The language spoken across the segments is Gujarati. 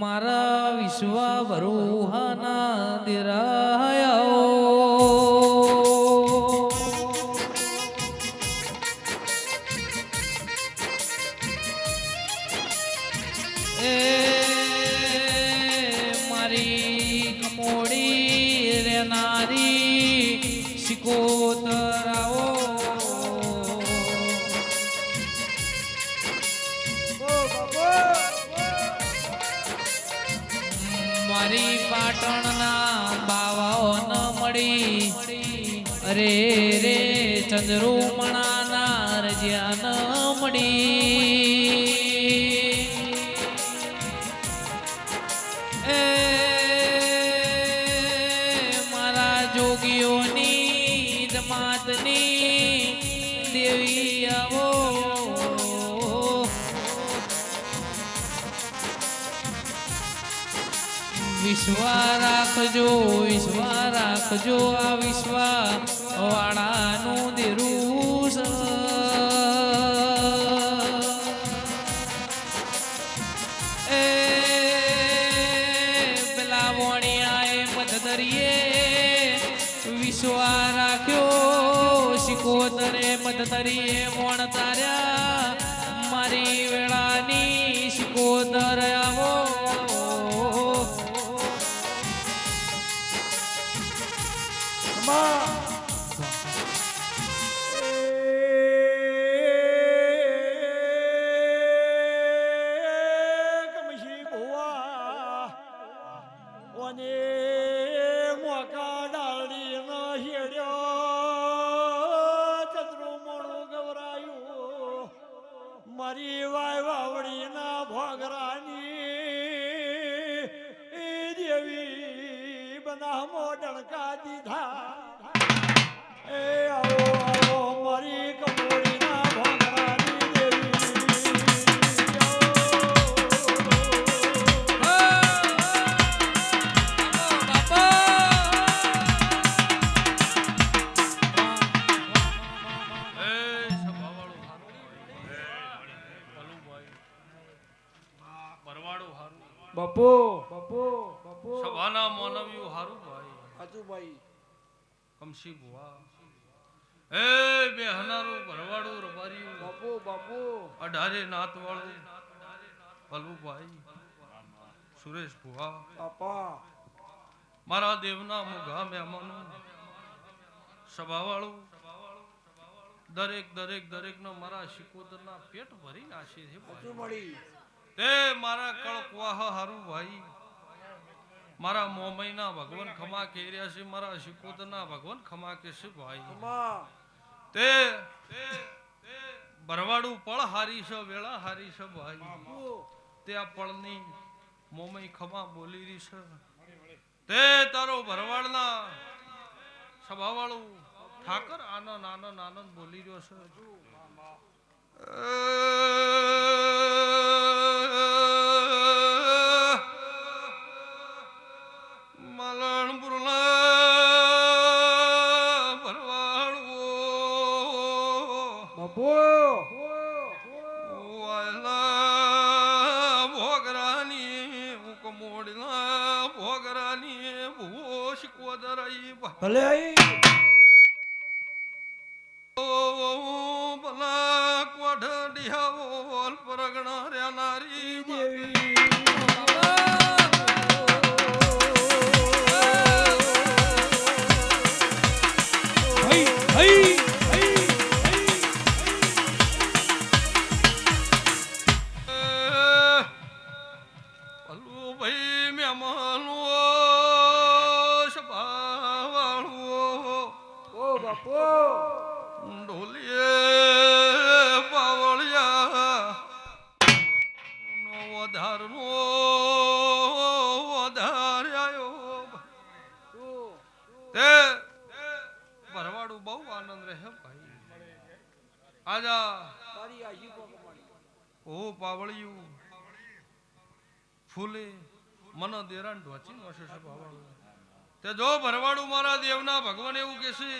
મારા વિશ્વ વરુહાના દિરાયો એ મારી કમોડી રેનારી શિકોતરાઓ પાટણના બાવાઓ ન મળી. અરે રે ચંદ્રુમણાના રજ્યા ન મળી. વિશ્વા રાખજો વિશ્વા રાખજો આ વિશ્વા. વાળાનું દેરું. એ પેલા વણિયાએ મધદરીએ વિશ્વા રાખ્યો. શિકોતરે મધદરીએ વણ તાર્યા. મારી વેળાની શિકોતર મારી વાય વાવડીના ભોગરાની એ દેવી બનામો મોડણકા દીધા એ આવો આવો મારી કમસી ભુવા એ બે હનારું ભરવાડું રબાર્યું બાપુ બાપુ. અઢારે નાત વાળું ભલુભાઈ સુરેશ ભુવા બાપા. મારા દેવના મુઘા મહેમાનો. સભાવાળું. દરેક દરેક દરેકનો મારા શિકોતરના પેટ ભરી નાશે છે તે મારા કળકવાહ હારું ભાઈ મારા મોમઈના ભગવાન ખમા કેર્યા છે મારા શિકોતરના ભગવાન ખમા કે છે ભાઈ. તે ભરવાડું પળ હારી છે વેળા હારી છે ભાઈ. તે આ પળની મોમય ખમા બોલી રહી છે. તે તારો ભરવાડના સભાવાળું ઠાકર આનંદ આનંદ આનંદ બોલી રહ્યો છે. ભલા કોઢડિયાઓ પરગણા રેનારી દેવી. આજા. ઓ પાવળિયું ફૂલે મન દેરાન ઢોચી નોશે છે પાવળું તે જો ભરવાડું મારા દેવના ભગવાન એવું કહેશે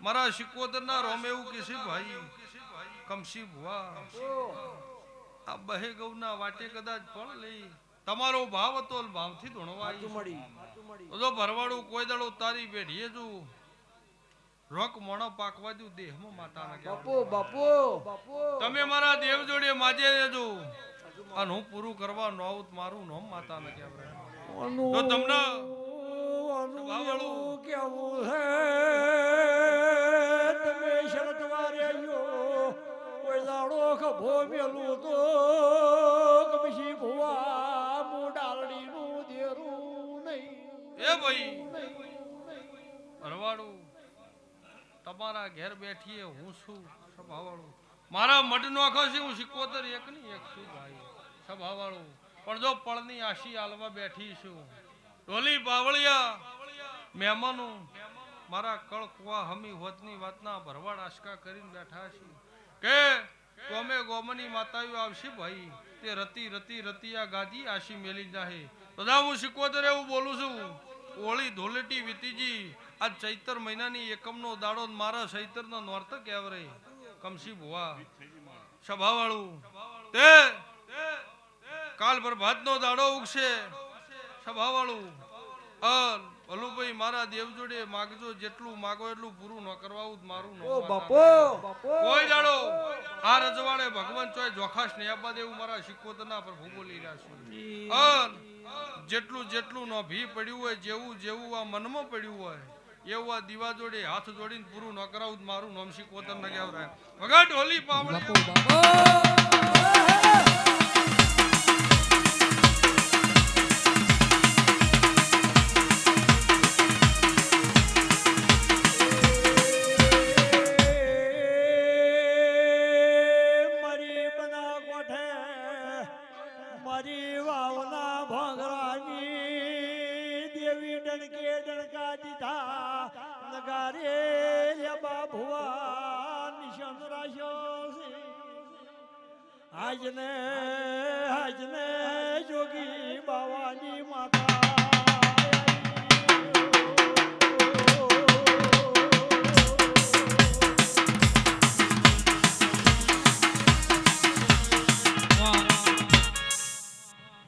મારા શિકોતરના રોમ એવું કહેશે ભાઈ કમસી ભુવા. આ બહે ગૌના વાટે કદાચ ફળ લઈ તમારો ભાવ હતો ભાવથી ધોણવા જો ભરવાડું કોઈ દાડો તારી પેઢીએ જુ રોક મોણો પાકવા દઉં દેહમાં માતાના બાપુ. બાપુ બાપુ તમે મારા દેવ જોડે માજે દેજો અને હું પૂરું કરવા નો આવું મારું નોમ માતાને કહેવાય તો તમને અનુ સ્વભાવવાળું. એવું કેવું છે તમે શરત વાર્યો કોઈ દાડો ખભો મેલું તો કમશી ભુવા મુ ડાલડીનું દેરું નહીં એ ભાઈ ભરવાડું તમારા ઘેર બેઠીએ, હું છું સભાવાળું. મારા મઢનો આખો છે, હું સિકોતર એક ની એક છું ભાઈ, સભાવાળું. પણ જો પળની આશી આલવા બેઠી છું. ઢોલી બાવળિયા, મહેમાનો, મારા કળ કુવા હમી હોતની વાતના ભરવાડ આશકા કરીને બેઠા છે કે ગોમે ગોમની માતાઓ આવશે ભાઈ, તે રતી રતી રતિયા ગાજી આશી મેલી જાહે. બધા હું સિકોતર એવું બોલું છું. ઓળી ધોલેટી વીતીજી આ ચૈતર મહિનાની એકમનો દાડો ને મારા ચૈતરનો નોર્ત કેવરે કમસી ભુવા? સભાવાળું. તે કાલ પ્રભાતનો દાડો ઉગશે. સભાવાળું. અન ભલુભાઈ મારા દેવ જોડે માગજો જેટલું માગો એટલું પૂરું ન કરવાવું મારું બાપુ બાપુ! કોઈ દાડો આ રજવાડે ભગવાન ચોય જોખાશ ને આપવા દેવું મારા શિકોતના પ્રભુ બોલી રહ્યા છું અન જેટલું જેટલું નો ભી પડ્યું હોય જેવું જેવું આ મનમાં પડ્યું હોય એવું દીવા જોડે હાથ જોડીને પૂરું ન કરાવું, મારું નામ કોતર ન કહેવાય વગર ઢોલી પાવળી આજને આજને જોગી બાવાની માતા.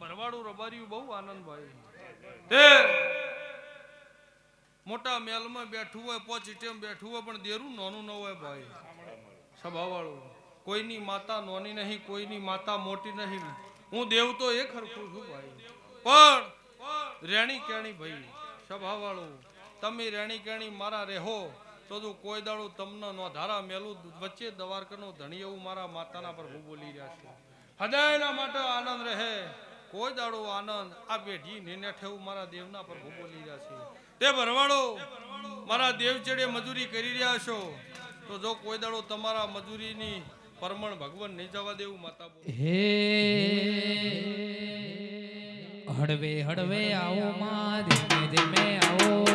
ભરવાડું રબાર્યું બહુ આનંદ ભાઈ. મોટા મેલમાં બેઠું હોય, પોચી બેઠું હોય, પણ દેરું નાનું ન હોય ભાઈ. સભાવાળું. કોઈની માતા નોની નહીં, કોઈની માતા મોટી નહીં. હું દેવ તો એ ખરખું છું ભાઈ. પણ રેણી કેણી ભાઈ, સભાવાળું, તમે રેણી કેણી મારા રહેો તો તું કોઈ દાડું તમને નો ધારા મેલું, વચ્ચે દવારકરનો ધણી એવું મારા માતાના પર હું બોલી રહ્યા છું. હૃદયના માટે આનંદ રહે, કોઈ દાડો આનંદ, આ પેઢી નેઠે ઠેવું મારા દેવના પર હું બોલી રહ્યા છે. તે ભરવાડો, મારા દેવ ચેડે મજૂરી કરી રહ્યા છો, તો જો કોઈ દાડો તમારા મજૂરીની પરમણ ભગવાન નહીં જવા દેવું માતા હે હળવે હળવે આવો માં ધીમે ધીમે આવો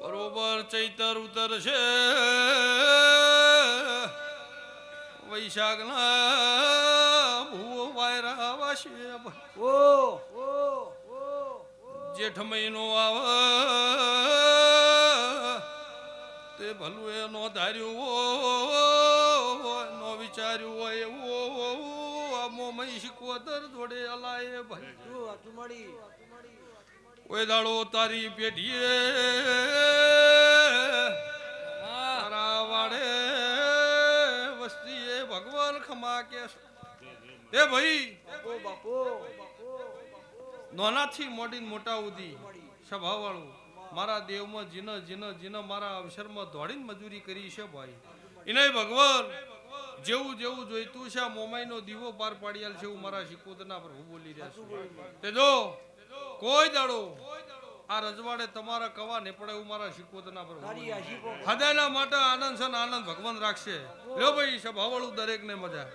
બરોબર, ચૈતર ઉતરશે. વૈશાખના ભૂવો વાયરા વાશે. ઓ જેઠ મહિનો આવે, તે ભલું એ નો ધાર્યું હોય, નો વિચાર્યું હોય એવું. જોડે અલાય ભાઈ. મળી. કોઈ દાડો તારી પેઢીએ તારા વાડે વસ્તીએ ભગવાન ખમા કે એ ભાઈ બાપુ નાનાથી મોડીને મોટા ઉધી સભાવાળું મારા દેવમાં જીન જીન જીન મારા અવસરમાં દોડીને મજૂરી કરી છે ભાઈ. એને ભગવાન જેવું જેવું જોઈતું છે મોમાઈનો દીવો પાર પાડી છે એવું મારા શિકોદના પર હું બોલી રહ્યા છું. તે જો, કોઈ દાડો આ રજવાડે તમારા કવા ને પડે એવું મારા શિકોદના પર હું તારી બોલી આશીકો હૃદયના માટે આનંદ છે આનંદ ભગવાન રાખશે. લ્યો ભાઈ દરેક દરેકને મજા.